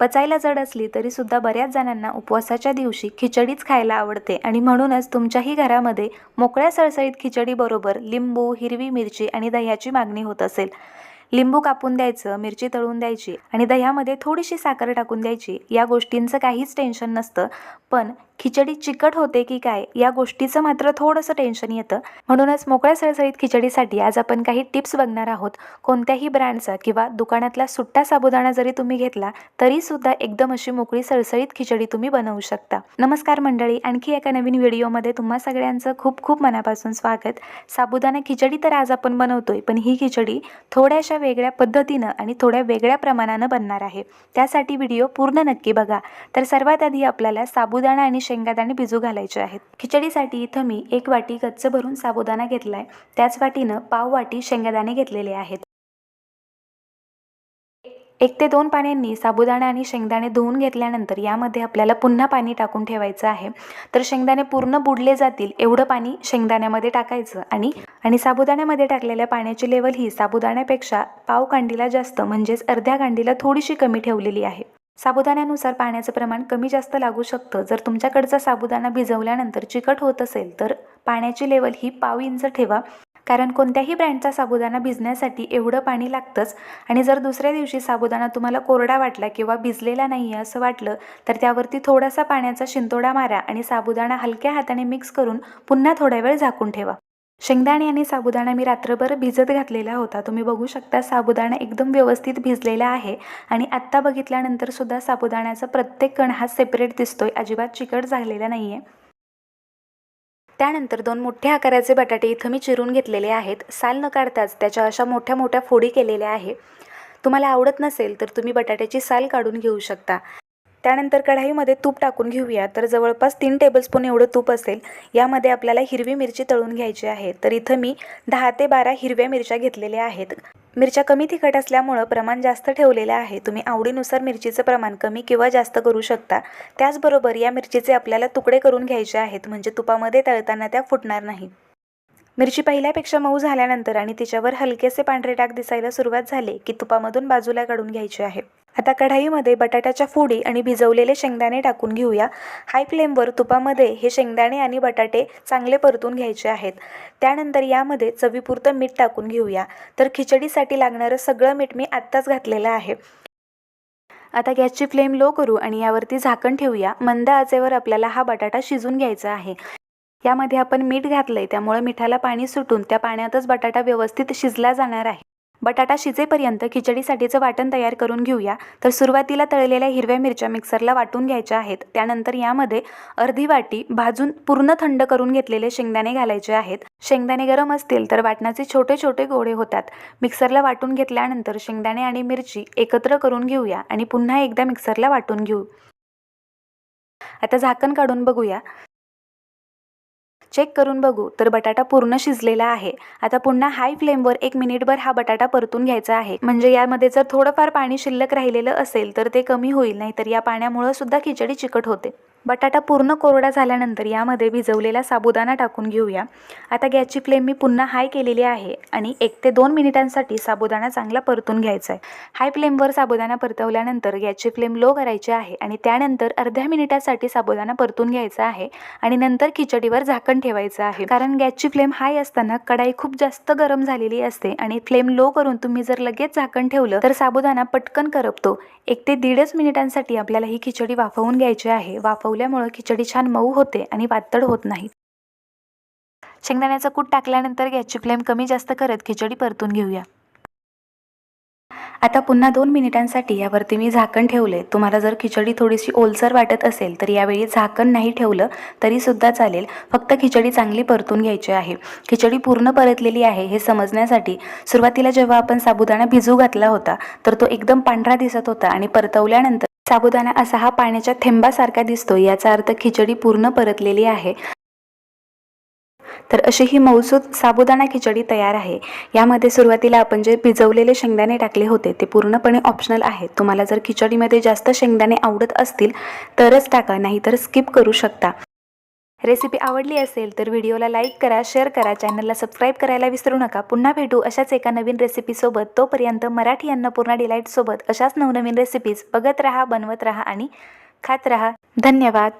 पचायला जड असली तरी सुद्धा बऱ्याच जणांना उपवासाच्या दिवशी खिचडीच खायला आवडते आणि म्हणूनच तुमच्याही घरामध्ये मोकळ्या सळसळीत खिचडीबरोबर लिंबू हिरवी मिरची आणि दह्याची मागणी होत असेल. लिंबू कापून द्यायचं मिरची तळून द्यायची आणि दह्यामध्ये थोडीशी साखर टाकून द्यायची या गोष्टींचं काहीच टेन्शन नसतं. पण खिचडी चिकट होते की काय या गोष्टीचं मात्र थोडंसं टेन्शन येतं. म्हणूनच मोकळ्या सळसळीत खिचडीसाठी आज आपण काही टिप्स बघणार आहोत. कोणत्याही ब्रँडचा किंवा दुकानातला सुट्टा साबुदाणा जरी तुम्ही घेतला तरीसुद्धा एकदम अशी मोकळी सळसळीत खिचडी तुम्ही बनवू शकता. नमस्कार मंडळी आणखी एका नवीन व्हिडिओमध्ये तुम्हा सगळ्यांचं खूप खूप मनापासून स्वागत. साबुदाणा खिचडी तर आज आपण बनवतोय पण ही खिचडी थोड्याशा वेगळ्या पद्धतीनं आणि थोड्या वेगळ्या प्रमाणानं बनणार आहे. त्यासाठी व्हिडिओ पूर्ण नक्की बघा. तर सर्वात आधी आपल्याला साबुदाणा आणि शेंगादाणे भिजू घालायचे आहेत. खिचडीसाठी इथं मी एक वाटी गच्च भरून साबुदाणा घेतलाय. त्याच वाटीनं पाव वाटी शेंगादाणे घेतलेले आहेत. एक ते दोन पाण्यांनी साबुदाणा आणि शेंगदाणे धुवून घेतल्यानंतर यामध्ये आपल्याला पुन्हा पाणी टाकून ठेवायचं आहे. तर शेंगदाणे पूर्ण बुडले जातील एवढं पाणी शेंगदाण्यामध्ये टाकायचं आणि आणि साबुदाण्यामध्ये टाकलेल्या पाण्याची लेवल ही साबुदाण्यापेक्षा पाव कांडीला जास्त म्हणजेच अर्ध्या कांडीला थोडीशी कमी ठेवलेली आहे. साबुदाण्यानुसार पाण्याचं प्रमाण कमी जास्त लागू शकतं. जर तुमच्याकडचा साबुदाणा भिजवल्यानंतर चिकट होत असेल तर पाण्याची लेवल ही पाव इंच ठेवा. कारण कोणत्याही ब्रँडचा साबुदाणा भिजण्यासाठी एवढं पाणी लागतंच आणि जर दुसऱ्या दिवशी साबुदाणा तुम्हाला कोरडा वाटला किंवा भिजलेला नाही आहे असं वाटलं तर त्यावरती थोडासा पाण्याचा शिंतोडा मारा आणि साबुदाणा हलक्या हाताने मिक्स करून पुन्हा थोडा वेळ झाकून ठेवा. शेंगदाणे आणि साबुदाणा मी रात्रभर भिजत घातलेला होता. तुम्ही बघू शकता साबुदाणा एकदम व्यवस्थित भिजलेला आहे आणि आत्ता बघितल्यानंतर सुद्धा साबुदाण्याचा प्रत्येक कण हा सेपरेट दिसतोय. अजिबात चिकट झालेला नाही आहे त्यानंतर दोन मोठ्या आकाराचे बटाटे इथं मी चिरून घेतलेले आहेत. साल न काढताच त्याच्या अशा मोठ्या मोठ्या फोडी केलेल्या आहे. तुम्हाला आवडत नसेल तर तुम्ही बटाट्याची साल काढून घेऊ शकता. त्यानंतर कढाईमध्ये तूप टाकून घेऊया. तर जवळपास तीन टेबलस्पून एवढं तूप असेल. यामध्ये आपल्याला हिरवी मिरची तळून घ्यायची आहे. तर इथं मी दहा ते बारा हिरव्या मिरच्या घेतलेल्या आहेत. मिरच्या कमी तिखट असल्यामुळं प्रमाण जास्त ठेवलेलं आहे. तुम्ही आवडीनुसार मिरचीचं प्रमाण कमी किंवा जास्त करू शकता. त्याचबरोबर या मिरचीचे आपल्याला तुकडे करून घ्यायचे आहेत. म्हणजे तुपामध्ये तळताना त्या फुटणार नाही. मिरची पहिल्यापेक्षा मऊ झाल्यानंतर आणि तिच्यावर हलकेसे पांढरे डाग दिसायला सुरुवात झाली की तुपामधून बाजूला काढून घ्यायची आहे. आता कढाईमध्ये बटाट्याच्या फोडी आणि भिजवलेले शेंगदाणे टाकून घेऊया. हाय फ्लेमवर तुपामध्ये हे शेंगदाणे आणि बटाटे चांगले परतून घ्यायचे आहेत. त्यानंतर यामध्ये चवीपुरतं मीठ टाकून घेऊया. तर खिचडीसाठी लागणारं सगळं मीठ मी आत्ताच घातलेलं आहे. आता गॅसची फ्लेम लो करू आणि यावरती झाकण ठेवूया. मंद आचेवर आपल्याला हा बटाटा शिजून घ्यायचा आहे. यामध्ये आपण मीठ घातलंय त्यामुळे मिठाला पाणी सुटून त्या पाण्यातच बटाटा व्यवस्थित शिजला जाणार आहे. बटाटा शिजेपर्यंत खिचडीसाठीचं वाटण तयार करून घेऊया. तर सुरुवातीला तळलेल्या हिरव्या मिरच्या मिक्सरला वाटून घ्यायच्या आहेत. त्यानंतर यामध्ये अर्धी वाटी भाजून पूर्ण थंड करून घेतलेले शेंगदाणे घालायचे आहेत. शेंगदाणे गरम असतील तर वाटणाचे छोटे छोटे गोळे होतात. मिक्सरला वाटून घेतल्यानंतर शेंगदाणे आणि मिरची एकत्र करून घेऊया आणि पुन्हा एकदा मिक्सरला वाटून घेऊ. आता झाकण काढून बघूया. चेक करून बघू. तर बटाटा पूर्ण शिजलेला आहे. आता पुन्हा हाय फ्लेमवर एक मिनिटभर हा बटाटा परतून घ्यायचा आहे. म्हणजे यामध्ये जर थोडंफार पाणी शिल्लक राहिलेलं असेल तर ते कमी होईल. नाही तर या पाण्यामुळं सुद्धा खिचडी चिकट होते. बटाटा पूर्ण कोरडा झाल्यानंतर यामध्ये भिजवलेला साबुदाणा टाकून घेऊया. आता गॅसची फ्लेम मी पुन्हा हाय केलेली आहे आणि एक ते दोन मिनिटांसाठी साबुदाणा चांगला परतून घ्यायचा आहे. हाय फ्लेमवर साबुदाणा परतवल्यानंतर गॅसची फ्लेम लो करायची आहे आणि त्यानंतर अर्ध्या मिनिटासाठी साबुदाणा परतून घ्यायचा आहे आणि नंतर खिचडीवर झाकण ठेवायचं आहे. कारण गॅसची फ्लेम हाय असताना कढाई खूप जास्त गरम झालेली असते आणि फ्लेम लो करून तुम्ही जर लगेच झाकण ठेवलं तर साबुदाणा पटकन करपतो. एक ते दीडच मिनिटांसाठी आपल्याला ही खिचडी वाफवून घ्यायची आहे. वाफवल्यामुळं खिचडी छान मऊ होते आणि पातळ होत नाही शेंगदाण्याचा कूट टाकल्यानंतर गॅसची फ्लेम कमी जास्त करत खिचडी परतून घेऊया. आता पुन्हा दोन मिनिटांसाठी यावरती मी झाकण ठेवले तुम्हाला जर खिचडी थोडीशी ओलसर वाटत असेल तर यावेळी झाकण नाही ठेवलं तरीसुद्धा चालेल. फक्त खिचडी चांगली परतून घ्यायची आहे. खिचडी पूर्ण परतलेली आहे हे समजण्यासाठी सुरुवातीला जेव्हा आपण साबुदाणा भिजू घातला होता तर तो एकदम पांढरा दिसत होता आणि परतवल्यानंतर साबुदाणा असा हा पाण्याच्या थेंबासारखा दिसतो याचा अर्थ खिचडी पूर्ण परतलेली आहे. तर अशी ही मौसूद साबुदाणा खिचडी तयार आहे. यामध्ये सुरुवातीला आपण जे भिजवलेले शेंगदाणे टाकले होते ते पूर्णपणे ऑप्शनल आहे. तुम्हाला जर खिचडीमध्ये जास्त शेंगदाणे आवडत असतील तरच टाका नाहीतर स्किप करू शकता. रेसिपी आवडली असेल तर व्हिडिओला लाईक करा शेअर करा चॅनलला सबस्क्राईब करायला विसरू नका. पुन्हा भेटू अशाच एका नवीन रेसिपीसोबत तोपर्यंत मराठी अन्नपूर्णा डिलाईटसोबत अशाच नवनवीन रेसिपीज बघत राहा बनवत राहा आणि खात राहा. धन्यवाद.